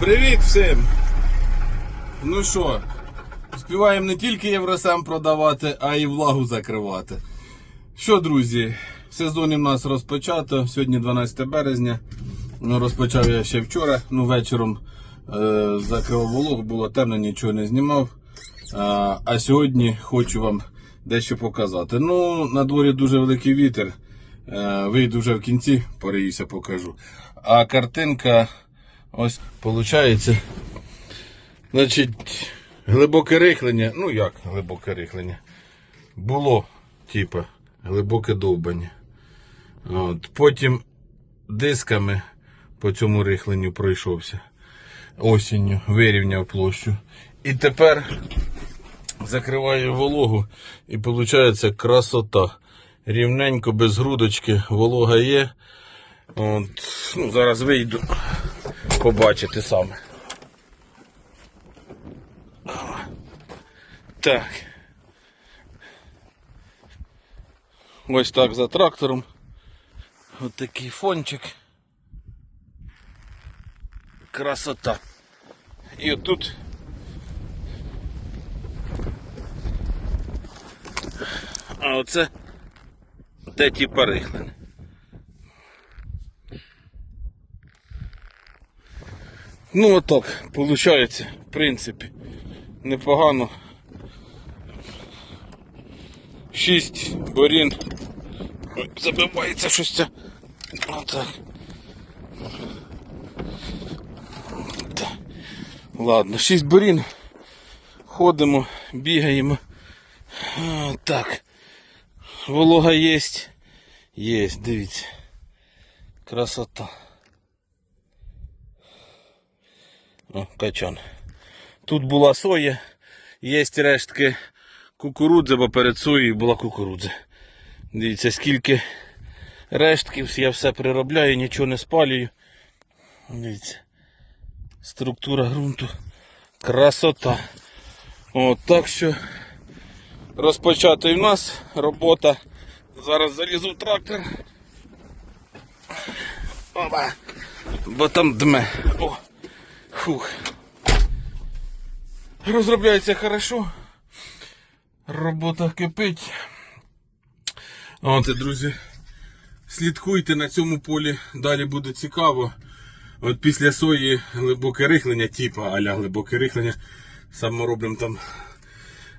Привіт всім! Ну що, співаємо не тільки Євросем продавати, а й влагу закривати. Що, друзі, сезон у нас розпочато. Сьогодні 12 березня. Ну, розпочав я ще вчора. Ну, вечором е, закривав вологу, було темно, нічого не знімав. А, а сьогодні хочу вам дещо показати. Ну, на дворі дуже великий вітер. Е, вийду вже в кінці, пориюся, покажу. А картинка ось виходить. Значить, глибоке рихлення. Ну як глибоке рихлення? Було, типа, глибоке довбання. От. Потім дисками по цьому рихленню пройшовся. Осінню вирівняв площу. І тепер закриваю вологу і виходить красота. Рівненько, без грудочки, волога є. От, ну, зараз вийду побачити саме. Так. Ось так за трактором. Ось такий фончик. Красота. І отут. А оце те типа рихлене. Ну отак, виходить, в принципі, непогано. Шість борін. Ой, забивається щось це. Отак. Ладно, шість борін. Ходимо, бігаємо. Так. Волога є. Є, дивіться. Красота. О, качан. Тут була соя, є рештки кукурудзи, бо перед соєю була кукурудза. Дивіться, скільки рештків, я все приробляю, нічого не спалюю. Дивіться. Структура ґрунту. Красота. От, так що розпочата в нас робота. Зараз залізу в трактор. Опа. Бо там дме. О. Фух. Розробляється хорошо. Робота кипить. От, друзі, слідкуйте на цьому полі, далі буде цікаво. От після сої глибоке рихлення, типа аля глибоке рихлення, саморобним там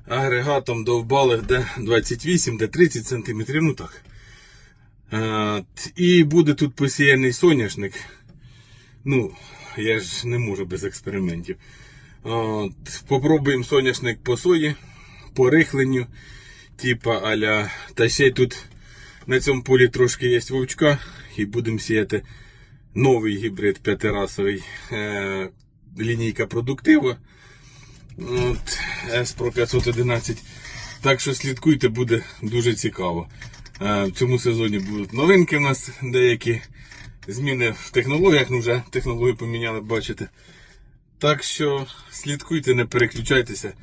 агрегатом довбали де 28, де 30 см, ну так. От, і буде тут посіяний соняшник. Ну, я ж не можу без експериментів. От, попробуємо соняшник по сої, по рихленню, типа аля. Та ще тут на цьому полі трошки є вовчка, і будемо сіяти новий гібрид п'ятирасовий е, лінійка продуктива. От, S-Pro 511. Так що слідкуйте, буде дуже цікаво. Е, В цьому сезоні будуть новинки у нас деякі зміни в технологіях, ну вже технологію поміняли, бачите. Так що слідкуйте, не переключайтеся.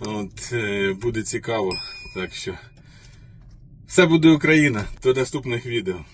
От, е, буде цікаво. Так що все буде Україна. До наступних відео.